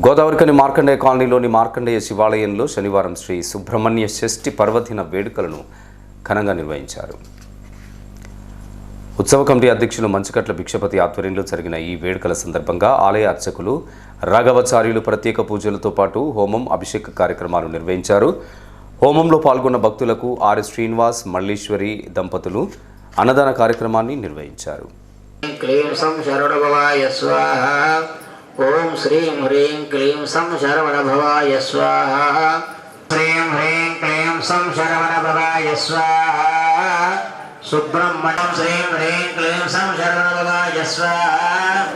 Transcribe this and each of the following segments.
గోదావరికని మార్కండేయ కాలనీలోని మార్కండేయ శివాలయంలో శనివారం శ్రీ సుబ్రహ్మణ్య షష్ఠి పర్వదిన వేడుకలను ఘనంగా నిర్వహించారు. ఉత్సవ కమిటీ అధ్యక్షులు మంచుకట్ల భిక్షపతి ఆధ్వర్యంలో జరిగిన ఈ వేడుకల సందర్భంగా ఆలయ అర్చకులు రాఘవాచార్యులు ప్రత్యేక పూజలతో పాటు హోమం అభిషేక కార్యక్రమాలు నిర్వహించారు. హోమంలో పాల్గొన్న భక్తులకు ఆర్ శ్రీనివాస్ మల్లీశ్వరి దంపతులు అన్నదాన కార్యక్రమాన్ని నిర్వహించారు. ఓం శ్రీం హ్రీం క్లీం సం శరవణభవాయ స్వాహ. శ్రీం హ్రీం క్లీం సం శరవణభవాయ స్వాహ. సుబ్రహ్మణ్యం శ్రీం హ్రీం క్లీం సం శరవణభవాయ స్వాహ.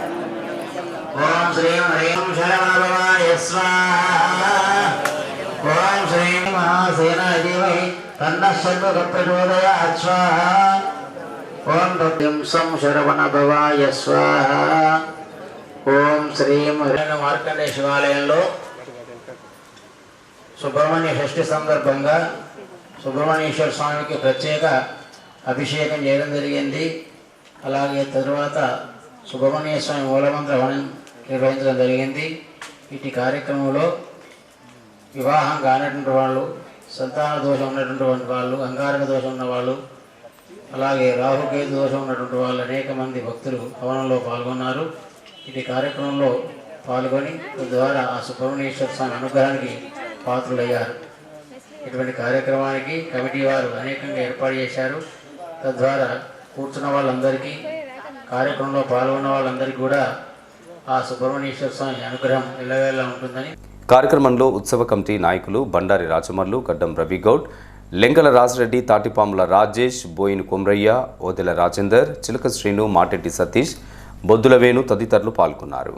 ఓం శ్రీం హ్రీం శరవణభవాయ స్వాహ. ఓం శ్రీం మహాసేన దేవై తన్నః సర్వగప్రచోదయాత్ స్వాహ. ఓం భక్తిం సం శరవణ భవాయ స్వాహ. ఓం శ్రీం మార్కండే శివాలయంలో సుబ్రహ్మణ్య షష్ఠి సందర్భంగా సుబ్రహ్మణ్యేశ్వర స్వామికి ప్రత్యేక అభిషేకం చేయడం జరిగింది. అలాగే తరువాత సుబ్రహ్మణ్య స్వామి మూలమంత్ర హవనం నిర్వహించడం జరిగింది. ఇటు కార్యక్రమంలో వివాహం కానటువంటి వాళ్ళు సంతాన దోషం ఉన్నటువంటి వాళ్ళు అంగారక దోషం ఉన్న వాళ్ళు అలాగే రాహుకేతు దోషం ఉన్నటువంటి వాళ్ళు అనేక మంది భక్తులు హవనంలో పాల్గొన్నారు. ఇది కార్యక్రమంలో పాల్గొని తద్వారా ఆ సుబ్రహ్మణ్యేశ్వర స్వామి అనుగ్రహానికి పాత్రులయ్యారు. ఇటువంటి కార్యక్రమానికి కమిటీ వారు అనేకంగా ఏర్పాటు చేశారు. తద్వారా కూర్చున్న వాళ్ళందరికీ కార్యక్రమంలో పాల్గొన్న వాళ్ళందరికీ కూడా ఆ సుబ్రహ్మణ్యేశ్వర స్వామి అనుగ్రహం ఎల్లవేళ ఉంటుందని. కార్యక్రమంలో ఉత్సవ కమిటీ నాయకులు బండారి రాజమల్లు గడ్డం రవిగౌడ్ లెంకల రాజరెడ్డి తాటిపాముల రాజేష్ బోయిన్ కొమ్రయ్య ఓదెల రాజేందర్ చిలక శ్రీను మాటెడ్డి సతీష్ బొద్దుల వేణు తదితరులు పాల్గొన్నారు.